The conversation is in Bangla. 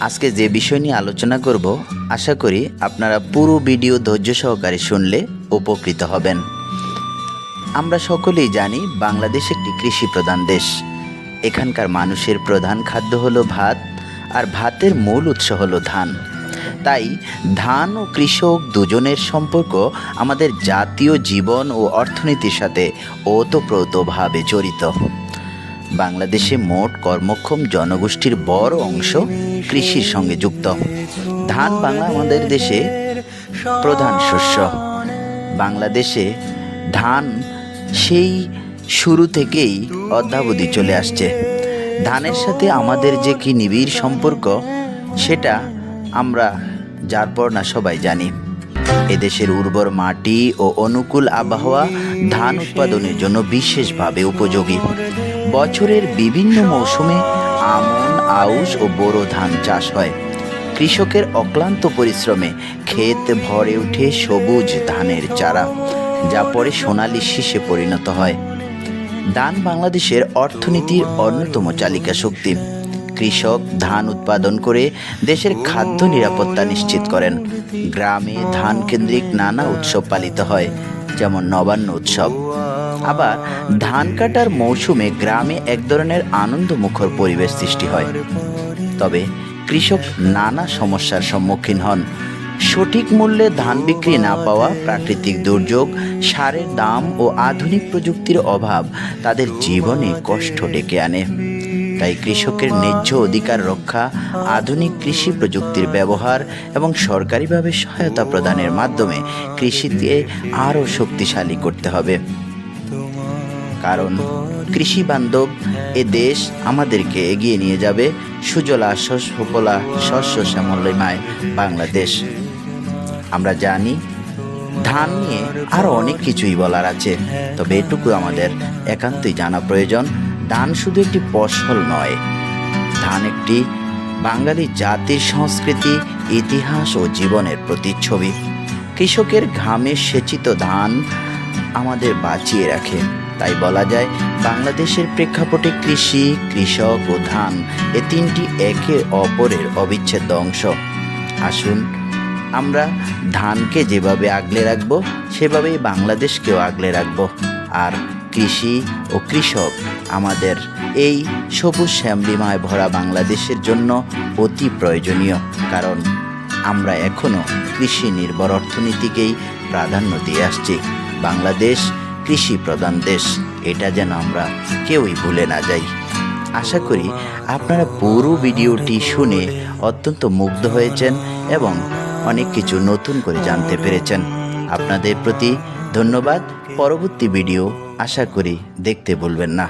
আজকে যে বিষয় নিয়ে আলোচনা করব, আশা করি আপনারা পুরো ভিডিও ধৈর্য সহকারে শুনলে উপকৃত হবেন। আমরা সকলেই জানি বাংলাদেশ একটি কৃষি প্রধান দেশ। এখানকার মানুষের প্রধান খাদ্য হলো ভাত, আর ভাতের মূল উৎস হলো ধান। তাই ধান ও কৃষক দুজনের সম্পর্ক আমাদের জাতীয় জীবন ও অর্থনীতির সাথে ওতপ্রোতভাবে জড়িত। বাংলাদেশে মোট কর্মক্ষম জনগোষ্ঠীর বড় অংশ কৃষির সঙ্গে যুক্ত। ধান বাংলা আমাদের দেশে প্রধান শস্য। বাংলাদেশে ধান সেই শুরু থেকেই অদ্যাবধি চলে আসছে। ধানের সাথে আমাদের যে কি নিবিড় সম্পর্ক, সেটা আমরা যার পর না সবাই জানি। এদেশের উর্বর মাটি ও অনুকূল আবহাওয়া ধান উৎপাদনের জন্য বিশেষভাবে উপযোগী। বছরের বিভিন্ন মৌসুমে আমন, আউশ ও বোরো ধান চাষ হয়। কৃষকের অক্লান্ত পরিশ্রমে ক্ষেত ভরে উঠে সবুজ ধানের চারা, যা পরে সোনালি শীষে পরিণত হয়। ধান বাংলাদেশের অর্থনীতির অন্যতম চালিকা শক্তি। কৃষক ধান উৎপাদন করে দেশের খাদ্য নিরাপত্তা নিশ্চিত করেন। গ্রামে ধান কেন্দ্রিক নানা উৎসব পালিত হয়। যেমন নবান্ন উৎসব। আবার ধান কাটার মৌসুমে গ্রামে এক ধরনের আনন্দমুখর পরিবেশ সৃষ্টি হয়। তবে কৃষক নানা সমস্যার সম্মুখীন হন। সঠিক মূল্যে ধান বিক্রি না পাওয়া, প্রাকৃতিক দুর্যোগ, সারের দাম ও আধুনিক প্রযুক্তির অভাব তাদের জীবনে কষ্ট ডেকে আনে। তাই কৃষকের ন্যায্য অধিকার রক্ষা, আধুনিক কৃষি প্রযুক্তির ব্যবহার এবং সরকারিভাবে সহায়তা প্রদানের মাধ্যমে কৃষিকে আরও শক্তিশালী করতে হবে। কারণ কৃষি বান্ধব এ দেশ আমাদেরকে এগিয়ে নিয়ে যাবে সুজলা সুফলা শস্য শ্যামলিমায় বাংলাদেশ। আমরা জানি ধান নিয়ে আরও অনেক কিছুই বলার আছে, তবে এটুকু আমাদের একান্তই জানা প্রয়োজন। ধান শুধু একটি ফসল নয়, ধান একটি বাঙালি জাতির সংস্কৃতি, ইতিহাস ও জীবনের প্রতিচ্ছবি। কৃষকের ঘামে সেচিত ধান আমাদের বাঁচিয়ে রাখে। তাই বলা যায়, বাংলাদেশের প্রেক্ষাপটে কৃষি, কৃষক ও ধান এ তিনটি একে অপরের অবিচ্ছেদ্য অংশ। আসুন, আমরা ধানকে যেভাবে আগলে রাখব, সেভাবেই বাংলাদেশকেও আগলে রাখব। আর কৃষি ও কৃষক আমাদের এই সবুজ শ্যামলিমায় ভরা বাংলাদেশের জন্য অতি প্রয়োজনীয়, কারণ আমরা এখনও কৃষি নির্ভর অর্থনীতিকেই প্রাধান্য দিয়ে আসছি। বাংলাদেশ কৃষি প্রধান দেশ, এটা যেন আমরা কেউই ভুলে না যাই। আশা করি আপনারা পুরো ভিডিওটি শুনে অত্যন্ত মুগ্ধ হয়েছেন এবং অনেক কিছু নতুন করে জানতে পেরেছেন। আপনাদের প্রতি ধন্যবাদ। পরবর্তী ভিডিও আশা করি দেখতে বলবেন না।